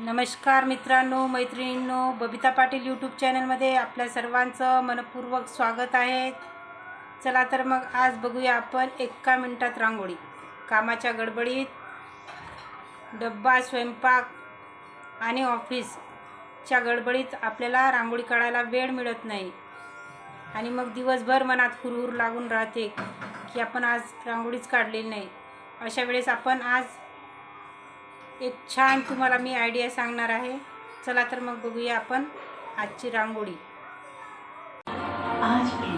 नमस्कार मित्रांनो मैत्रिणींनो बबिता पाटील यूट्यूब चॅनलमध्ये आपल्या सर्वांचं मनपूर्वक स्वागत आहे. चला तर मग आज बघूया आपण एका मिनटात रांगोळी. कामाच्या गडबडीत डब्बा स्वयंपाक आणि ऑफिसच्या गडबडीत आपल्याला रांगोळी काढायला वेळ मिळत नाही. आणि मग दिवसभर मनात हुरहुर लागून राहते की आपण आज रांगोळीच काढलेली नाही. अशा वेळेस आपण आज एक छान तुम्हाला मी आयडिया सांगणार आहे. चला तर मग बघूया आपण आजची रांगोळी.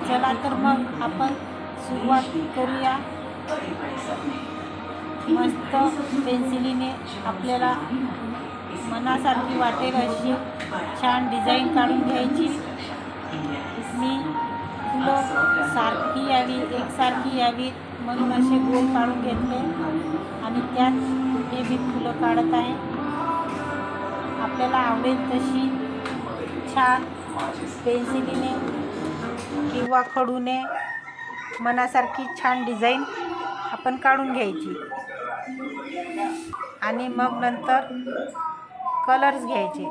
चला तर मग आपण सुरुवात करूया. मस्त पेन्सिलीने आपल्याला मनासारखी वाटेल अशी छान डिझाईन काढून घ्यायची. मी फुलं सारखी यावी एकसारखी यावी म्हणून असे गोल काढून घेतले. आणि त्यात हे मी फुलं काढत आहे. आपल्याला आवडेल तशी छान पेन्सिलीने किंवा खडूने मनासारखी छान डिझाईन आपण काढून घ्यायची. आणि मग नंतर कलर्स घ्यायचे.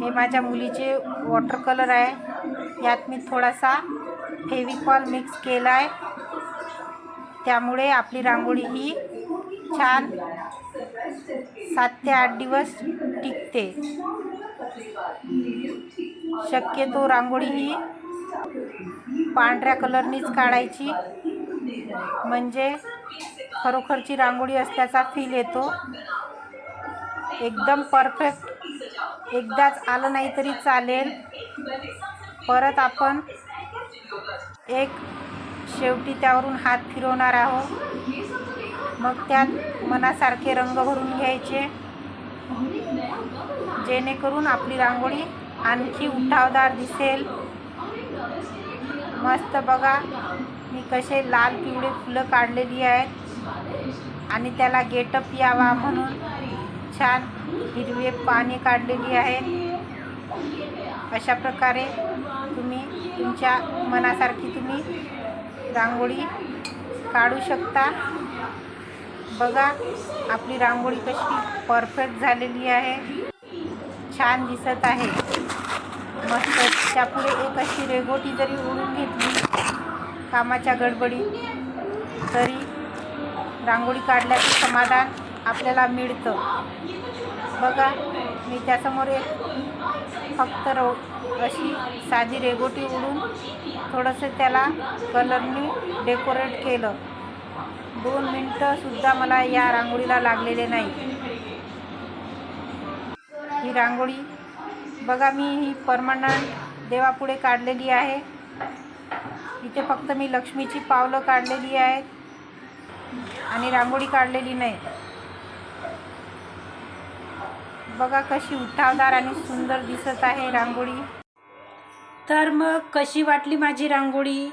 हे माझ्या मुलीचे वॉटर कलर आहे. यात मी थोडासा फेविकॉल मिक्स केला आहे त्यामुळे आपली रांगोळी ही छान सात ते आठ दिवस टिकते. शक्यतो रांगोळी ही पांढऱ्या कलरनीच काढायची. म्हणजे खरोखरची रांगोळी असल्याचा फील येतो. एकदम परफेक्ट एकदाच आलं नाही तरी चालेल. परत आपण एक शेवटी त्यावरून हात फिरवणार आहोत. मग त्यात मनासारखे रंग भरून घ्यायचे. जेणेकरून आपली रांगोळी आणखी उठावदार दिसेल. मस्त बघा मी कसे लाल पिवळे फुलं काढलेली आहेत. आणि त्याला गेटअप यावा म्हणून छान हिरवे पाने काढलेली आहेत. अशा प्रकारे तुम्ही तुमच्या मनासारखी तुम्ही रांगोळी काढू शकता. बघा आपली रांगोळी कशी परफेक्ट झालेली आहे. छान दिसत आहे. मस्त. त्यापुढे एक अशी रेगोटी जरी उडून घेतली कामाच्या गडबडीत तरी रांगोळी काढल्याचं समाधान आपल्याला मिळतं. बघा मी त्यासमोर एक फक्त रो अशी साधी रेगोटी उडून थोडंसं त्याला कलरनी डेकोरेट केलं. दोन मिनटंसुद्धा मला या रांगोळीला लागलेले नाही. ही रांगोळी बघा मी ही परमनंट देवापुढे काढलेली आहे. इथे फक्त मी लक्ष्मीची पावलं काढलेली आहेत आणि रांगोळी काढलेली नाही. बघा कशी उठावदार आणि सुंदर दिसत आहे रांगोळी. तर मग कशी वाटली माझी रांगोळी?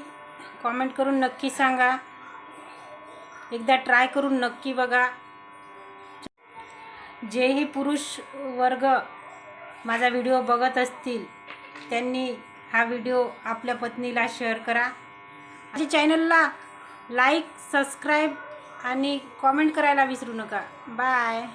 कॉमेंट करून नक्की सांगा. एकदा ट्राय करून नक्की बघा. जेही पुरुष वर्ग माझा व्हिडिओ बघत असतील त्यांनी हा व्हिडिओ आपल्या पत्नीला शेअर करा. माझ्या चॅनलला लाईक सबस्क्राईब आणि कॉमेंट करायला विसरू नका. बाय